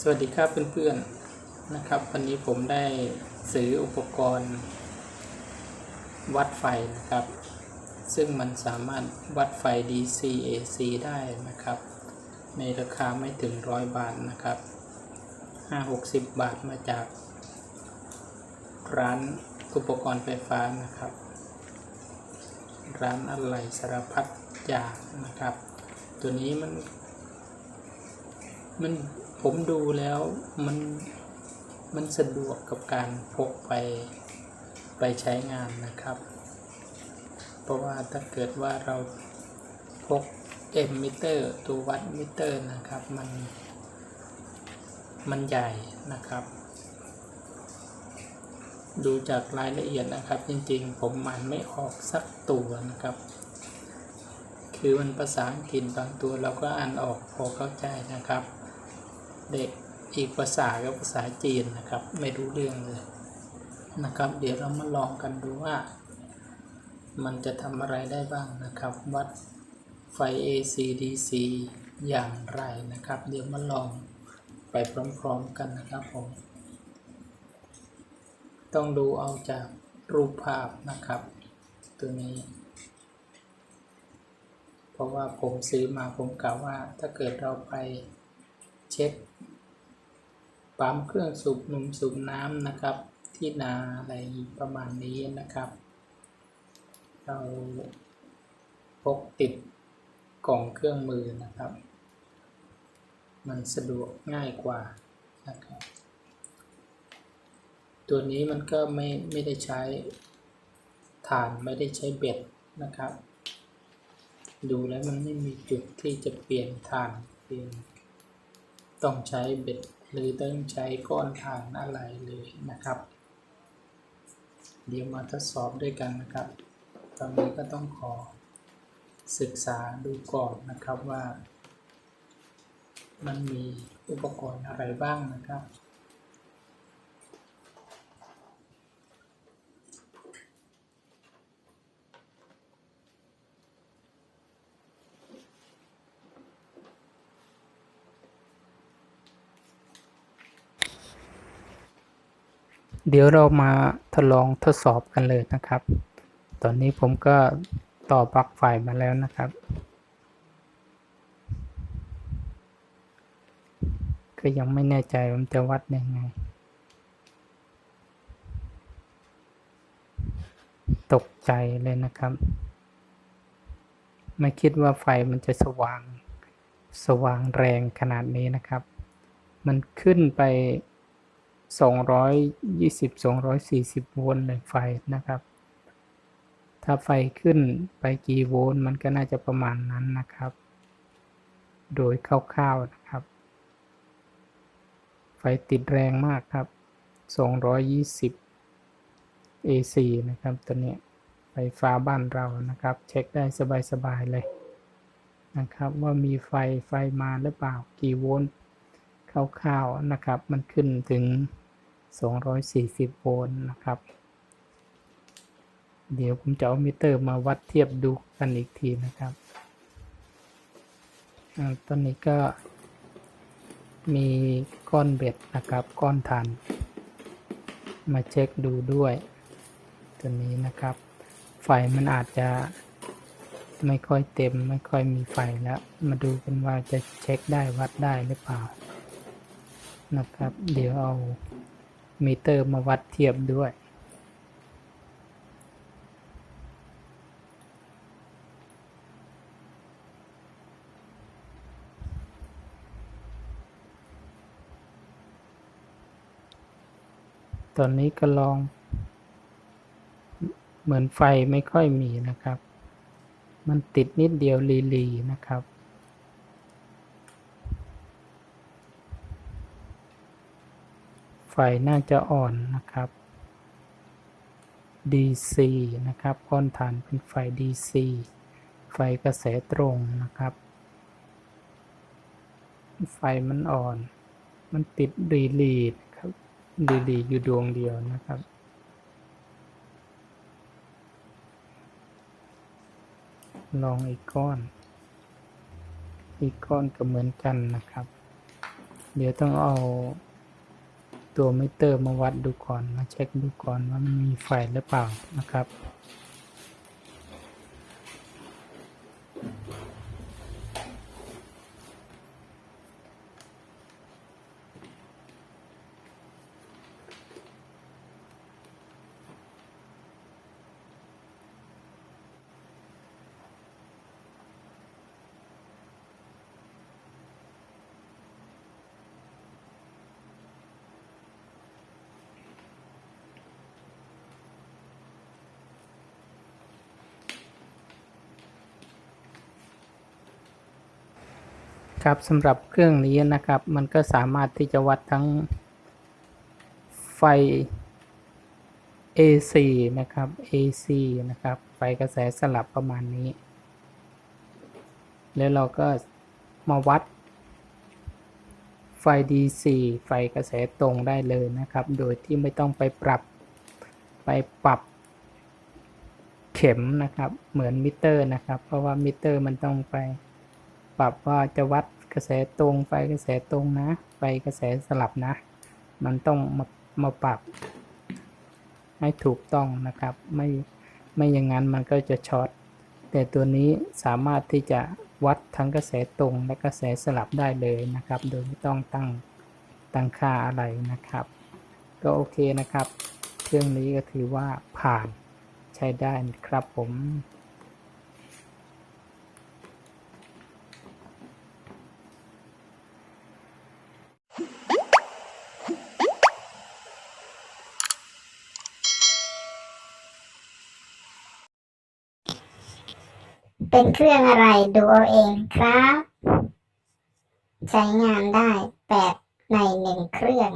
สวัสดีครับเพื่อนๆนะครับ วันนี้ผมได้ซื้ออุปกรณ์ วัดไฟนะครับ ซึ่งมันสามารถวัดไฟ DC AC ได้นะครับ ในราคาไม่ถึงร้อยบาทนะครับ5-60 บาทมาจาก ร้านอุปกรณ์ไฟฟ้านะครับ ร้านอะไรสารพัดอย่างนะครับ ตัวนี้มันมัน ผมดูแล้วมันมันสะดวกกับการพกไปไปใช้งานนะครับ เพราะว่าถ้าเกิดว่าเราพกเอ็มมิเตอร์ตัววัดมิเตอร์นะครับมันมันใหญ่นะครับ ดูจากรายละเอียดนะครับ จริงๆ ผมอ่านไม่ออกสักตัวนะครับ คือมันภาษาอังกฤษบางตัวเราก็อ่านออกพอเข้าใจนะครับ เด็กอีกภาษาก็ภาษาจีนนะครับ ไม่รู้เรื่องเลยนะครับ เดี๋ยวเรามาลองกันดูว่า มันจะทำอะไรได้บ้างนะครับ วัดไฟ AC DC อย่างไรนะครับ เดี๋ยวมาลองไปพร้อมๆกันนะครับผม ต้องดูเอาจากรูปภาพนะครับ ตัวนี้ เพราะว่าผมซื้อมาผมกล่าวว่าถ้าเกิดเราไป เช็คปั๊มเครื่องสูบนมสูบน้ำนะครับ ที่นาอะไรประมาณนี้นะครับ เราพกติดกล่องเครื่องมือนะครับ มันสะดวกง่ายกว่านะครับ ตัวนี้มันก็ไม่ไม่ได้ใช้ถ่านไม่ได้ใช้เบ็ดนะครับ ดูแล้วมันไม่มีจุดที่จะเปลี่ยนถ่านเปลี่ยน ต้องใช้เบ็ดหรือต้องใช้ก้อนถ่านอะไรเลยนะครับ เดี๋ยวมาทดสอบด้วยกันนะครับ ตอนนี้ก็ต้องขอศึกษาดูก่อนนะครับว่า มันมีอุปกรณ์อะไรบ้างนะครับ เดี๋ยวเรามาทดลองทดสอบกันเลยนะครับ ตอนนี้ผมก็ต่อปลั๊กไฟมาแล้วนะครับ ก็ยังไม่แน่ใจว่ามันจะวัดยังไง ตกใจเลยนะครับ ไม่คิดว่าไฟมันจะสว่าง สว่างแรงขนาดนี้นะครับ มันขึ้นไป 220 240 โวลต์เลยไฟนะครับ ถ้าไฟขึ้นไปกี่โวลต์มันก็น่าจะประมาณนั้นนะครับ โดยคร่าวๆนะครับ ไฟติดแรงมากครับ 220 AC นะครับตัวนี้ไฟฟ้าบ้านเรานะครับ เช็คได้สบายๆเลยนะครับ ว่ามีไฟไฟมาหรือเปล่ากี่โวลต์คร่าวๆนะครับ มันขึ้นถึง 240 โวลต์นะครับ เดี๋ยวผมจะเอามิเตอร์มาวัดเทียบดูกันอีกทีนะครับอตอนนี้ก็มีก้อนเบ็ดนะครับ ก้อนถ่านมาเช็คดูด้วย ตัวนี้นะครับ ไฟมันอาจจะไม่ค่อยเต็มไม่ค่อยมีไฟแล้ว มาดูกันว่าจะเช็คได้วัดได้หรือเปล่านะครับ เดี๋ยวเอา มิเตอร์มาวัดเทียบด้วย ตอนนี้ก็ลอง เหมือนไฟไม่ค่อยมีนะครับ มันติดนิดเดียวลีๆนะครับ ไฟน่าจะอ่อนนะครับ DC นะครับก้อนฐานเป็นไฟ DC ไฟกระแสตรงนะครับ ไฟมันอ่อน มันติดรีลีดครับรีลีอยู่ดวงเดียวนะครับ ลองอีกก้อน อีกก้อนก็เหมือนกันนะครับ เดี๋ยวต้องเอา ตัวมิเตอร์มาวัดดูก่อนมาเช็คดูก่อนว่ามันมีไฟหรือเปล่านะครับ ครับสำหรับเครื่องนี้นะครับ มันก็สามารถที่จะวัดทั้งไฟ AC นะครับ AC นะครับ ไฟกระแสสลับประมาณนี้ แล้วเราก็มาวัดไฟ DC ไฟกระแสตรงได้เลยนะครับ โดยที่ไม่ต้องไปปรับไปปรับเข็มนะครับ เหมือนมิเตอร์นะครับ เพราะว่ามิเตอร์มันต้องไป ปรับว่าจะวัดกระแสตรงไฟกระแสตรงนะ ไฟกระแสสลับนะ มันต้องมามาปรับ ให้ถูกต้องนะครับ ไม่ไม่อย่างนั้นมันก็จะช็อตแต่ตัวนี้สามารถที่จะวัดทั้งกระแสตรงและกระแสสลับได้เลยนะครับ โดยไม่ต้องตั้งตั้งค่าอะไรนะครับ ก็โอเคนะครับ เครื่องนี้ก็ถือว่าผ่านใช้ได้ครับผม เป็นเครื่องอะไรดูเอาเองครับ ใช้งานได้แปดในหนึ่งเครื่อง